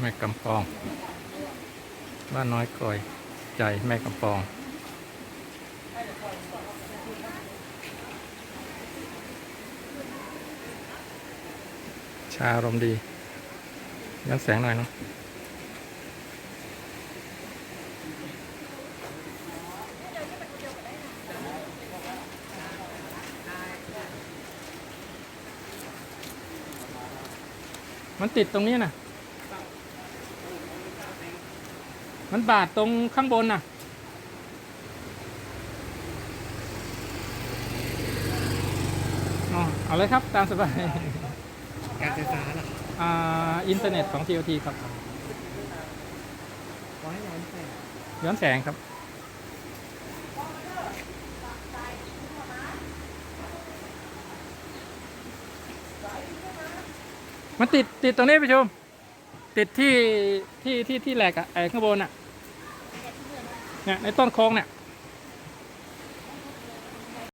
แม่กำปอง บ้านน้อยกอยใจแม่กำปอง ชาอารมณ์ดีย้อนแสงหน่อยเนาะมันติดตรงนี้นะ มันบาดตรงข้างบนน่ะอ๋อเอาเลยครับตามสบาย การไฟฟ้าเหรออ่าอินเทอร์เน็ตของ TOT ครับ ขอให้ร้อนแสงย้อนแสงครับ มันติดติดตรงนี้ไปชม ติดที่ที่ที่ที่แหลกอะไอ้ข้างบนอะเนี่ยในต้นโค้งเนี่ย